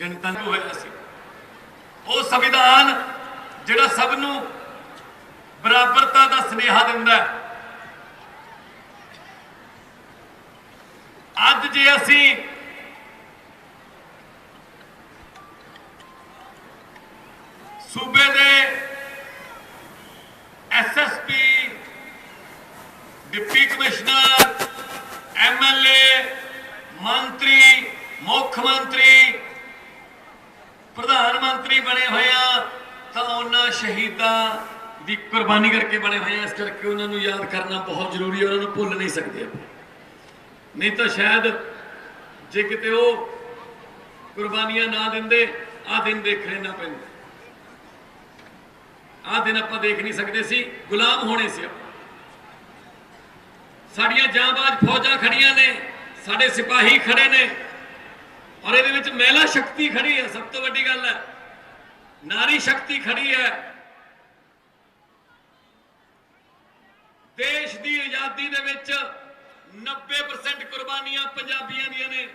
ਗਣਤੰਤਰ ਹੋਇਆ ਸੀ। ਉਹ ਸੰਵਿਧਾਨ ਜਿਹੜਾ ਸਭ ਨੂੰ ਬਰਾਬਰਤਾ ਦਾ ਸੁਨੇਹਾ ਦਿੰਦਾ ਹੈ। ਅੱਜ ਜੇ ਅਸੀਂ ਸੂਬੇ ਦੇ ਐਸਐਸਪੀ ਡਿਪਟੀ ਕਮਿਸ਼ਨਰ ਐਮਐਲਏ ਮੰਤਰੀ, ਮੁੱਖ ਮੰਤਰੀ ਪ੍ਰਧਾਨ ਮੰਤਰੀ ਬਣੇ ਹੋਏ ਆ, ਤਾਂ ਉਹਨਾਂ ਸ਼ਹੀਦਾਂ ਦੀ ਕੁਰਬਾਨੀ ਕਰਕੇ ਬਣੇ ਹੋਏ ਆ। ਇਸ ਕਰਕੇ ਉਹਨਾਂ ਨੂੰ ਯਾਦ ਕਰਨਾ ਬਹੁਤ ਜ਼ਰੂਰੀ ਹੈ ਉਹਨਾਂ ਨੂੰ ਭੁੱਲ ਨਹੀਂ ਸਕਦੇ ਆਪਾਂ। ਨਹੀਂ ਤਾਂ ਸ਼ਾਇਦ ਜੇ ਕਿਤੇ ਉਹ ਕੁਰਬਾਨੀਆਂ ਨਾ ਦਿੰਦੇ ਆ ਦਿਨ ਦੇਖਣੇ ਨਾ ਪੈਂਦੇ। ਆ ਦਿਨ ਆਪਾਂ ਦੇਖ ਨਹੀਂ ਸਕਦੇ ਸੀ, ਗੁਲਾਮ ਹੋਣੇ ਸੀ ਆਪਾਂ। ਸਾਡੀਆਂ ਜਾਂਬਾਜ਼ ਫੌਜਾਂ ਖੜੀਆਂ ਨੇ, ਸਾਡੇ ਸਿਪਾਹੀ ਖੜੇ ਨੇ ਮਹਿਲਾ ਸ਼ਕਤੀ ਖੜੀ ਹੈ, ਸਭ ਤੋਂ ਵੱਡੀ ਗੱਲ ਹੈ। ਨਾਰੀ ਸ਼ਕਤੀ ਖੜੀ ਹੈ। ਦੇਸ਼ ਦੀ ਆਜ਼ਾਦੀ ਦੇ ਵਿੱਚ 90% ਕੁਰਬਾਨੀਆਂ ਪੰਜਾਬੀਆਂ ਦੀਆਂ ਨੇ।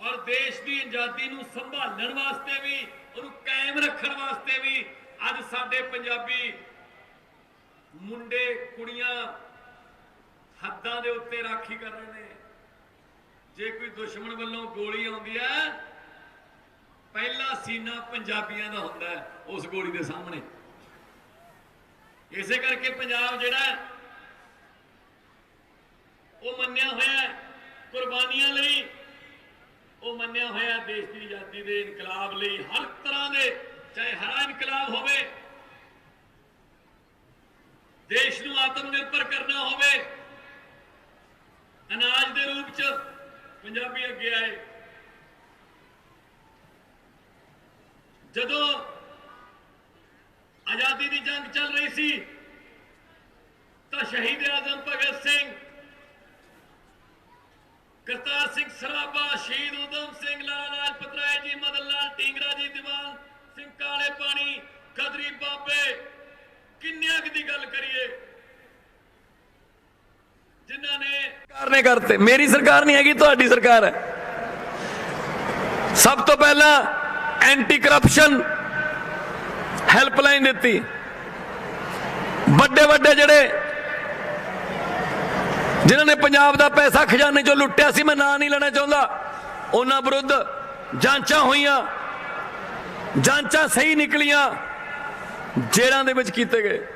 ਔਰ ਦੇਸ਼ ਦੀ ਆਜ਼ਾਦੀ ਨੂੰ ਸੰਭਾਲਣ ਵਾਸਤੇ ਵੀ, ਉਹਨੂੰ ਕਾਇਮ ਰੱਖਣ ਵਾਸਤੇ ਵੀ ਅੱਜ ਸਾਡੇ ਪੰਜਾਬੀ ਮੁੰਡੇ ਕੁੜੀਆਂ ਹੱਦਾਂ ਦੇ ਉੱਤੇ ਰਾਖੀ ਕਰ ਰਹੇ ਨੇ। ਜੇ ਕੋਈ ਦੁਸ਼ਮਣ ਵੱਲੋਂ ਗੋਲੀ ਆਉਂਦੀ ਹੈ, ਪਹਿਲਾ ਸੀਨਾ ਪੰਜਾਬੀਆਂ ਦਾ ਹੁੰਦਾ ਹੈ, ਉਸ ਗੋਲੀ ਦੇ ਸਾਹਮਣੇ। ਇਸੇ ਕਰਕੇ ਪੰਜਾਬ ਜਿਹੜਾ ਉਹ ਮੰਨਿਆ ਹੋਇਆ ਕੁਰਬਾਨੀਆਂ ਲਈ, ਉਹ ਮੰਨਿਆ ਹੋਇਆ ਦੇਸ਼ ਦੀ ਆਜ਼ਾਦੀ ਦੇ ਇਨਕਲਾਬ ਲਈ, ਹਰ ਤਰ੍ਹਾਂ ਦੇ, ਚਾਹੇ ਹਰਾ ਇਨਕਲਾਬ ਹੋਵੇ, ਦੇਸ਼ ਨੂੰ ਆਤਮ ਨਿਰਭਰ ਕਰਨਾ ਹੋਵੇ, ਅਨਾਜ ਦੇ ਰੂਪ ਚ ਪੰਜਾਬੀ ਅੱਗੇ ਆਏ। ਜਦੋਂ ਆਜ਼ਾਦੀ ਦੀ ਜੰਗ ਚੱਲ ਰਹੀ ਸੀ, ਤਾਂ ਸ਼ਹੀਦ ਆਜ਼ਮ ਭਗਤ ਸਿੰਘ, ਕਰਤਾਰ ਸਿੰਘ ਸਰਾਭਾ, ਸ਼ਹੀਦ ਉਦਮ ਸਿੰਘ, ਲਾਲਾ ਲਾਜਪਤ ਰਾਏ ਜੀ, ਮਦਨ ਲਾਲ ਢੀਂਗਰਾ ਜੀ, ਦੀਵਾਨ ਸਿੰਘ ਕਾਲੇ ਪਾਣੀ ਕਦਰੀ ਬਾਬੇ, ਕਿੰਨਿਆਂ ਕੁ ਦੀ ਗੱਲ ਕਰੀਏ, ਜਿਨ੍ਹਾਂ ਨੇ ਸਰਕਾਰ ਨੇ ਕਰਤੇ। ਮੇਰੀ ਸਰਕਾਰ ਨਹੀਂ ਹੈਗੀ, ਤੁਹਾਡੀ ਸਰਕਾਰ ਹੈ। ਸਭ ਤੋਂ ਪਹਿਲਾਂ ਐਂਟੀ ਕਰਪਸ਼ਨ ਹੈਲਪਲਾਈਨ ਦਿੱਤੀ। ਵੱਡੇ ਵੱਡੇ ਜਿਹੜੇ ਜਿਨ੍ਹਾਂ ਨੇ ਪੰਜਾਬ ਦਾ ਪੈਸਾ ਖਜ਼ਾਨੇ ਚੋਂ ਲੁੱਟਿਆ ਸੀ, ਮੈਂ ਨਾਂ ਨਹੀਂ ਲੈਣਾ ਚਾਹੁੰਦਾ। ਉਹਨਾਂ ਵਿਰੁੱਧ ਜਾਂਚਾਂ ਹੋਈਆਂ। ਜਾਂਚਾਂ ਸਹੀ ਨਿਕਲੀਆਂ। ਜੇਲ੍ਹਾਂ ਦੇ ਵਿੱਚ ਕੀਤੇ ਗਏ।